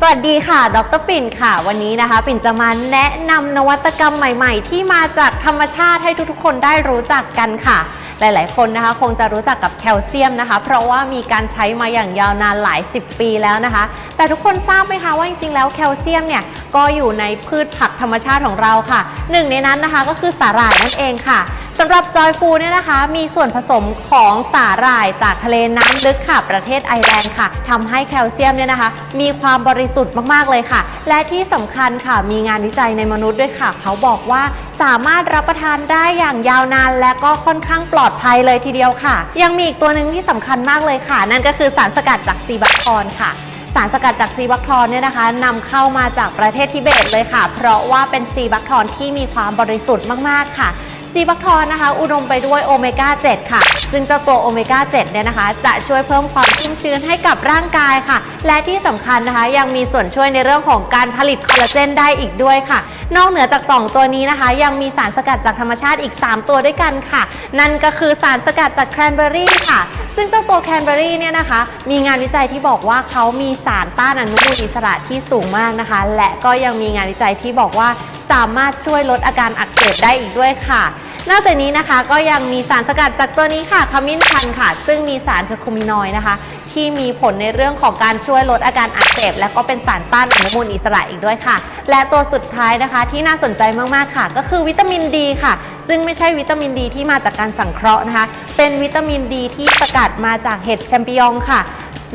สวัสดีค่ะ ดรปิ่นค่ะ วันนี้นะคะ ปิ่นจะมาแนะนำนวัตกรรมใหม่ ๆ ที่มาจากธรรมชาติให้ทุกๆ คนได้รู้จักกันค่ะ หลายๆ คนนะคะ คงจะรู้จักกับแคลเซียมนะคะ เพราะว่ามีการใช้มาอย่างยาวนานหลาย 10 ปีแล้วนะคะ แต่ทุกคนทราบไหมคะว่าจริงๆ แล้วแคลเซียมเนี่ย ก็อยู่ในพืชผักธรรมชาติของเราค่ะ หนึ่งในนั้นนะคะก็คือสาหร่ายนั่นเองค่ะ สำหรับจอยฟูเนี่ยนะคะ มีส่วนผสมของสาหร่ายจากทะเลน้ำลึกค่ะ ประเทศไอร์แลนด์ค่ะทำให้แคลเซียมเนี่ยนะคะ มีความบริสุทธิ์มากๆเลยค่ะ และที่สำคัญค่ะ มีงานวิจัยในมนุษย์ด้วยค่ะ เขาบอกว่าสามารถรับประทานได้อย่างยาวนาน และก็ค่อนข้างปลอดภัยเลยทีเดียวค่ะ ยังมีอีกตัวหนึ่งที่สำคัญมากเลยค่ะ นั่นก็คือสารสกัดจากซีบัคทอนค่ะสารสกัดจากซีบัคทอนเนี่ยนะคะนำเข้ามาจากประเทศทิเบตเลยค่ะ เพราะว่าเป็นซีบัคทอนที่มีความบริสุทธิ์มากๆค่ะ ซีบัคทอนนะคะ อุดมไปด้วยโอเมก้า 7 ค่ะ ซึ่งเจ้าตัวโอเมก้า 7 เนี่ยนะคะ จะช่วยเพิ่มความชุ่มชื้นให้กับร่างกายค่ะ และที่สำคัญนะคะ ยังมีส่วนช่วยในเรื่องของการผลิตคอลลาเจนได้อีกด้วยค่ะ นอกเหนือจาก 2 ตัวนี้นะคะ ยังมีสารสกัดจากธรรมชาติอีก 3 ตัวด้วยกันค่ะ นั่นก็คือสารสกัดจากแครนเบอรี่ค่ะ ซึ่งเจ้าตัวแครนเบอรี่เนี่ยนะคะ มีงานวิจัยที่บอกว่าเขามีสารต้านอนุมูลอิสระที่สูงมากนะคะ และก็ยังมีงานวิจัยที่บอกว่า สามารถช่วยลดอาการอักเสบได้อีกด้วยค่ะ นอกจากนี้นะคะก็ยังมีสารสกัดจากตัวนี้ค่ะขมิ้นชันค่ะ ซึ่งมีสารเพอร์โคมินอยด์นะคะ ที่มีผลในเรื่องของการช่วยลดอาการอักเสบและก็เป็นสารต้านอนุมูลอิสระอีกด้วยค่ะ และตัวสุดท้ายนะคะที่น่าสนใจมากๆค่ะ ก็คือวิตามินดีค่ะ ซึ่งไม่ใช่วิตามินดีที่มาจากการสังเคราะห์นะคะ เป็นวิตามินดีที่สกัดมาจากเห็ดแชมปิญองค่ะ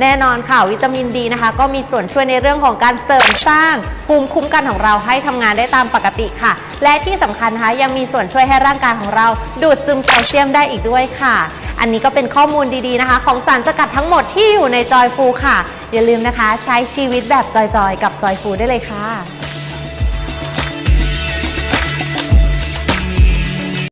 แน่นอนค่ะวิตามินดีนะคะ ก็มีส่วนช่วยในเรื่องของการเสริมสร้างภูมิคุ้มกันของเราให้ทำงานได้ตามปกติค่ะ และที่สำคัญนะคะยังมีส่วนช่วยให้ร่างกายของเราดูดซึมแคลเซียมได้อีกด้วยค่ะ อันนี้ก็เป็นข้อมูลดีๆนะคะ ของสารสกัดทั้งหมดที่อยู่ในจอยฟูค่ะ อย่าลืมนะคะ ใช้ชีวิตแบบจอยๆ กับจอยฟูได้เลยค่ะ